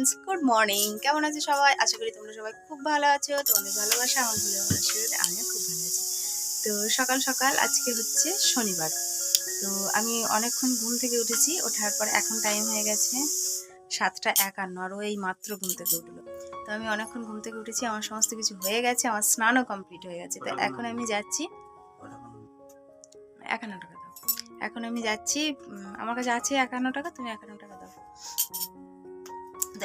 Friends good morning কেমন আছে সবাই? আশা করি তোমরা সবাই খুব ভালো আছো। তোমাদের ভালোবাসা, আমার ভুলে আশীর্বাদে আমিও খুব ভালো আছি। তো সকাল সকাল আজকে হচ্ছে শনিবার। তো আমি অনেকক্ষণ ঘুম থেকে উঠেছি, ওঠার পর এখন টাইম হয়ে গেছে সাতটা একান্ন আর এই মাত্র ঘুম থেকে উঠল। তো আমি অনেকক্ষণ ঘুম থেকে উঠেছি, আমার সমস্ত কিছু হয়ে গেছে, আমার স্নানও কমপ্লিট হয়ে গেছে। তো এখন আমি যাচ্ছি, একান্ন টাকা দাও। এখন আমি যাচ্ছি আমার কাছে আছে একান্ন টাকা, তুমি একান্ন টাকা দাও।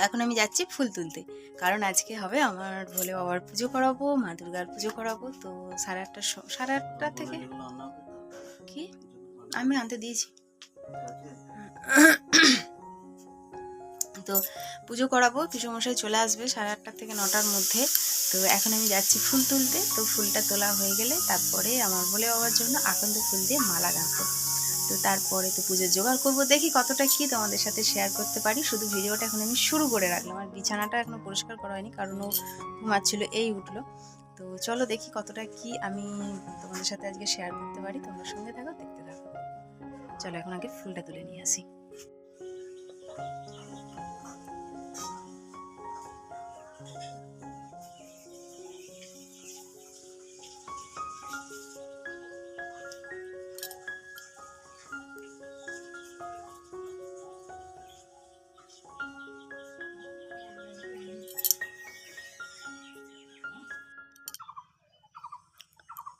এখন আমি যাচ্ছি ফুল তুলতে। কারণ আজকে হবে আমার ভোলে বাবার পুজো করাবো, মা দুর্গার পুজো করাবো। তো সাড়ে আটটা সাড়ে আটটা থেকে কি? আমি আনতে দিয়েছি। তো পুজো করাবো পিসমশাই চলে আসবে সাড়ে আটটা থেকে নটার মধ্যে। তো এখন আমি যাচ্ছি ফুল তুলতে। তো ফুলটা তোলা হয়ে গেলে তারপরে আমার ভোলে বাবার জন্য আকন্দ ফুল দিয়ে মালা গাঁথবো। তো তারপরে তো পুজোর জোগাড় করব। দেখি কতটা কি তোমাদের সাথে শেয়ার করতে পারি। শুধু ভিডিওটা এখন আমি শুরু করে রাখলাম। আর বিছানাটা এখনও পরিষ্কার করা হয়নি, কারণ ও ঘুমাচ্ছিল, এই উঠল। তো চলো দেখি কতটা কি আমি তোমাদের সাথে আজকে শেয়ার করতে পারি। তোমার সঙ্গে থাকো, দেখতে থাকো। চলো এখন আগে ফুলটা তুলে নিয়ে আসি।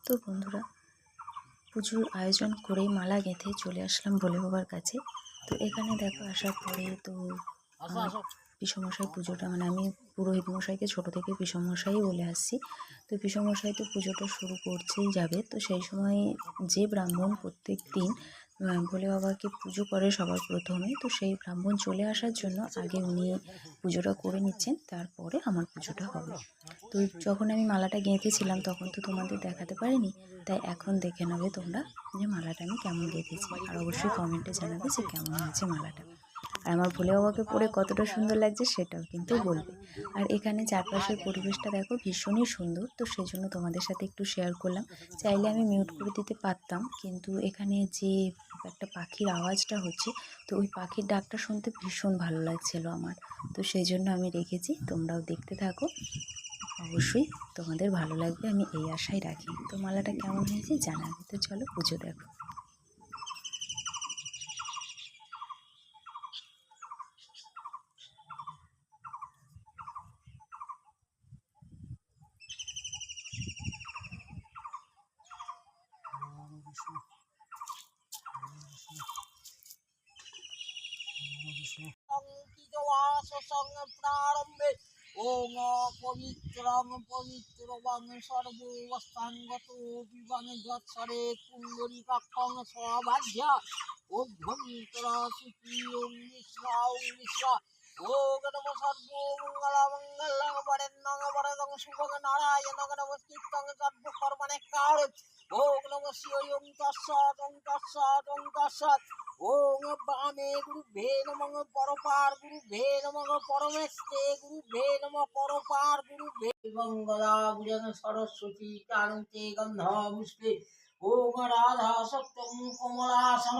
তো বন্ধুরা পুজোর আয়োজন করে মালা গেঁথে চলে আসলাম বলে বাবার কাছে। তো এখানে দেখো আসার পরে তো পিসমশাই পুজোটা মানে আমি পুরোহিত মশাইকে ছোটো থেকে পিসমশাই বলে আসছি। তো পিসমশাই তো পুজোটা শুরু করছেই যাবে। তো সেই সময় যে ব্রাহ্মণ প্রত্যেক দিন ভোলে বাবাকে পুজো করে সবার প্রথমে। তো সেই ব্রাহ্মণ চলে আসার জন্য আগে উনি পুজোটা করে নিচ্ছেন, তারপরে আমার পুজোটা হবে। তো যখন আমি মালাটা গেঁথেছিলাম, তখন তো তোমাদের দেখাতে পারিনি, তাই এখন দেখে নেবে তোমরা যে মালাটা আমি কেমন গেঁথেছি। আর অবশ্যই কমেন্টে জানাবে যে কেমন হয়েছে মালাটা। আর আমার ভোলে বাবাকে পরে কতটা সুন্দর লাগছে সেটাও কিন্তু বলবে। আর এখানে চারপাশের পরিবেশটা দেখো ভীষণই সুন্দর, তো সেই জন্য তোমাদের সাথে একটু শেয়ার করলাম। চাইলে আমি মিউট করে দিতে পারতাম, কিন্তু এখানে যে একটা পাখির আওয়াজটা হচ্ছে, তো ওই পাখির ডাকটা শুনতে ভীষণ ভালো লাগছিল আমার। তো সেই জন্য আমি রেখেছি, তোমরাও দেখতে থাকো। অবশ্যই তোমাদের ভালো লাগবে, আমি এই আশাই রাখি। তো মালাটা কেমন হয়েছে জানাবে, তো চলো পুজো দেখো। প্রারম্ভে ওং পবিত্রং পবিত্রবাং সর্বস্থাঙ্গত বিবাং যৎসরে কুণ্ডলিকাক্ষং স্বভাজ্যা অভ্যন্তরা সুখী ওং মিশ্রা মিশ্রা ওং বামে গুরু ভে নমঃ পরপার গুরু ভে নমঃ পরমেশে গুরু ভে পরপার গুরু ভে গঙ্গলা গুজন সরস্বতী কান্তে গন্ধ পুষ্পে ওং রাধা সত্যম কমলাসন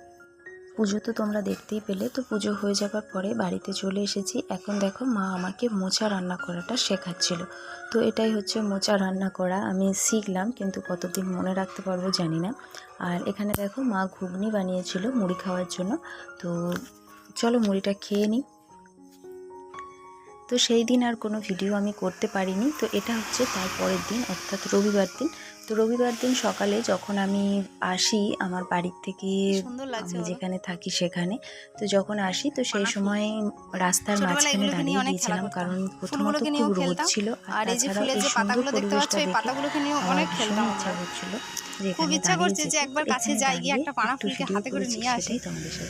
পুজো তো তোমরা দেখতেই পেলে, তো পুজো হয়ে যাবার পরে বাড়িতে চলে এসেছি। এখন দেখো মা আমাকে মোচা রান্না করাটা শেখাচ্ছিল। তো এটাই হচ্ছে মোচা রান্না করা। আমি শিখলাম, কিন্তু কতদিন মনে রাখতে পারব জানি না। আর এখানে দেখো মা ঘুগনি বানিয়েছিল মুড়ি খাওয়ার জন্য। তো চলো মুড়িটা খেয়ে নিই। তো সেই দিন আর কোনো ভিডিও আমি করতে পারিনি। তো এটা হচ্ছে তার পরের দিন, অর্থাৎ রবিবার দিন। তো রবিবার দিন সকালে যখন আমি আসি আমার বাড়ির থেকে আমি যেখানে থাকি সেখানে তো যখন আসি তো সেই সময় রাস্তার মাঝখানে দাঁড়িয়ে গিয়েছিলাম কারণ প্রথমত খুব রোদ। ছিল আর এই যে তাছাড়াও ফুলের এই যে সুন্দর পাতাগুলো দেখতে পাচ্ছ পরিবেশটা এই দেখে আমার অনেক ভীষণ খেলতাম ইচ্ছা। করছিল খুব ইচ্ছা করছে যে একবার কাছে যাই গিয়ে একটা পানা ফুলকে হাতে করে নিয়ে আসি।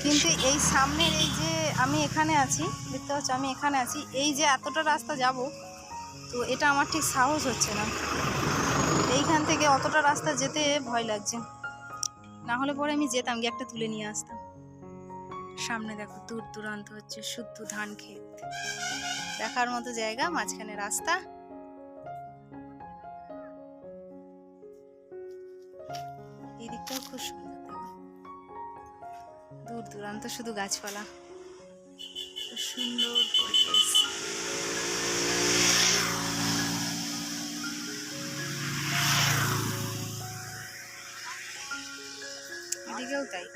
কিন্তু এই সামনের এই যে আমি এখানে আছি দেখতে পাচ্ছ আমি এখানে আছি এই যে এতটা রাস্তা যাব তো এটা আমার ঠিক সাহস হচ্ছে না। এইখান থেকে অতটা রাস্তা যেতে ভয় লাগছে। না হলে পরে আমি যেতাম গিয়ে একটা তুলে নিয়ে আসতাম। সামনে দেখো দূর দূরান্ত হচ্ছে শুদ্ধ ধান ক্ষেত। দেখার মতো জায়গা, মাঝখানে রাস্তা। এই খুব সুন্দর দূর দূরান্ত শুধু গাছপালা। সুন্দর পরিবেশ। এদিকেও তাই।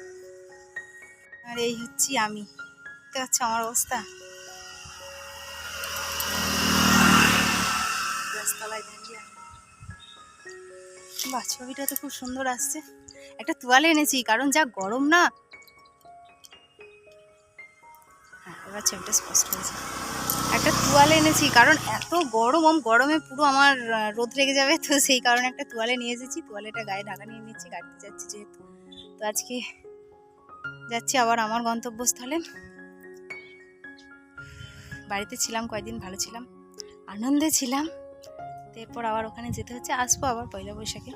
আর এই হচ্ছি আমি। দেখতে পাচ্ছ আমার অবস্থা? বাহ, ছবিটা তো খুব সুন্দর আসছে। একটা তোয়ালে এনেছি, কারণ যা গরম না। হ্যাঁ এবার ছবিটা স্পষ্ট হয়েছে। একটা তোয়ালে এনেছি, কারণ এত গরম গরমে পুরো আমার রোদ লেগে যাবে, তো সেই কারণে একটা তোয়ালে নিয়ে এসেছি। তোয়ালেটা গায়ে ঢাকা নিয়ে নিচ্ছি গাড়িতে যাচ্ছি যেহেতু। তো আজকে যাচ্ছি আবার আমার গন্তব্যস্থলে। বাড়িতে ছিলাম, কয়েকদিন ভালো ছিলাম, আনন্দে ছিলাম। এরপর আবার ওখানে যেতে হচ্ছে, আসব আবার পয়লা বৈশাখে।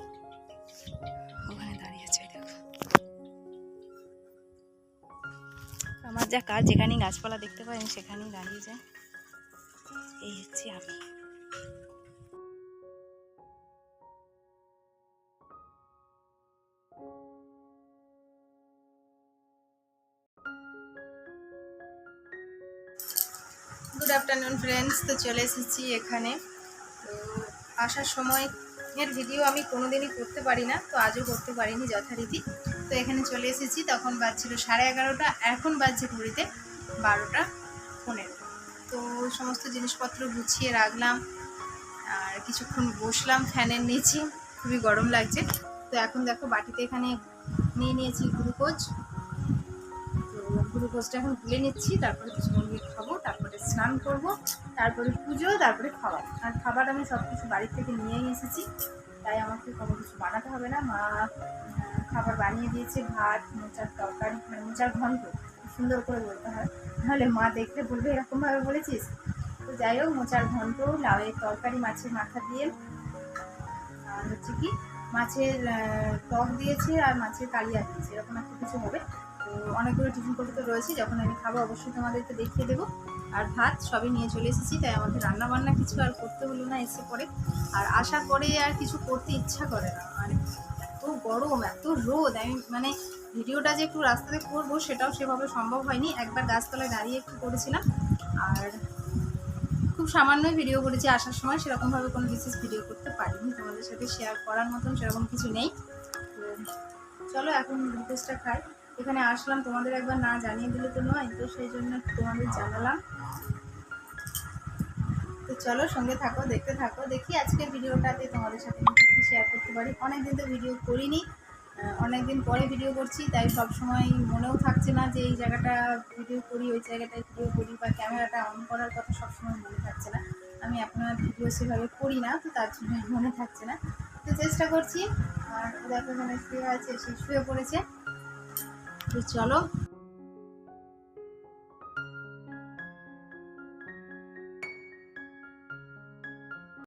ওখানে দাঁড়িয়ে আছে আমার যা কাজ, যেখানেই গাছপালা দেখতে পাই আমি সেখানেই দাঁড়িয়ে যাই হচ্ছে আমি। গুড আফটারনুন ফ্রেন্ডস তো চলে এসেছি এখানে। তো আসার সময় এর ভিডিও আমি কোনোদিনই করতে পারি না, তো আজও করতে পারিনি যথারীতি। তো এখানে চলে এসেছি, তখন বাজছিল সাড়ে এগারোটা, এখন বাজছে ঘড়িতে বারোটা পনেরো। তো সমস্ত জিনিসপত্র গুছিয়ে রাখলাম আর কিছুক্ষণ বসলাম, ফ্যানের নিচে। খুবই গরম লাগছে। তো এখন দেখো বাটিতে এখানে নিয়ে নিয়েছি গ্লুকোজ। তো গ্লুকোজটা এখন তুলে নিচ্ছি, তারপরে কিছুক্ষণ খাব, তারপরে স্নান করব, তারপরে পুজো, তারপরে খাবার। আর খাবার আমি সব কিছু বাড়ির থেকে নিয়েই এসেছি, তাই আমাকে কোনো কিছু বানাতে হবে না। মা খাবার বানিয়ে দিয়েছে, ভাত, মোচার তরকারি মানে মোচার ঘন্ট। সুন্দর করে বলতে হয়। নাহলে মা দেখলে বলবে এরকমভাবে বলেছিস? তো যাই হোক, মোচার ঘন্ট, লাউয়ের তরকারি, মাছের মাথা দিয়ে। আর হচ্ছে কি, মাছের টক দিয়েছে আর মাছের কালিয়া দিয়েছে। এরকম একটা কিছু হবে। তো অনেকগুলো টিফিন করতে তো রয়েছে, যখন আমি খাব অবশ্যই তোমাদেরকে দেখিয়ে দেবো। আর ভাত সবই নিয়ে চলে এসেছি, তাই আমাদের রান্না বান্না কিছু আর করতে হলো না এসে পরে আর আসার পরে আর কিছু করতে ইচ্ছা করে না। মানে এত গরম, এত রোদ, আমি মানে ভিডিওটা যে একটু রাস্তাতে করব সেটাও সেভাবে সম্ভব হয়নি। একবার গাছতলায় দাঁড়িয়ে একটু করেছিলাম। আর খুব সামান্যই ভিডিও করেছি আসার সময়। সেরকমভাবে কোনো বিশেষ ভিডিও করতে পারিনি। তোমাদের সাথে শেয়ার করার মতন সেরকম কিছু নেই। চলো এখন গ্লুকোজটা খাই। এখানে আসলাম। তোমাদের একবার না জানিয়ে দিলে তো নয়। তো সেই জন্য তোমাদের জানালাম। তো চলো সঙ্গে থাকো, দেখতে থাকো। দেখি আজকের ভিডিওটাতে তোমাদের সাথে শেয়ার করতে পারি। অনেকদিন তো ভিডিও করিনি। অনেক দিন পরে ভিডিও করছি, তাই সব সময় মনেও থাকছে না যে এই জায়গাটা ভিডিও করি, ওই জায়গাটায় ভিডিও করি বা ক্যামেরাটা অন করার কথা সবসময় মনে থাকছে না। আমি আপনার ভিডিও সেভাবে করি না, তো তার জন্য মনে থাকছে না। তো চেষ্টা করছি, আর দেখো এখানে শুয়ে আছে, সে শুয়ে পড়েছে। তো চলো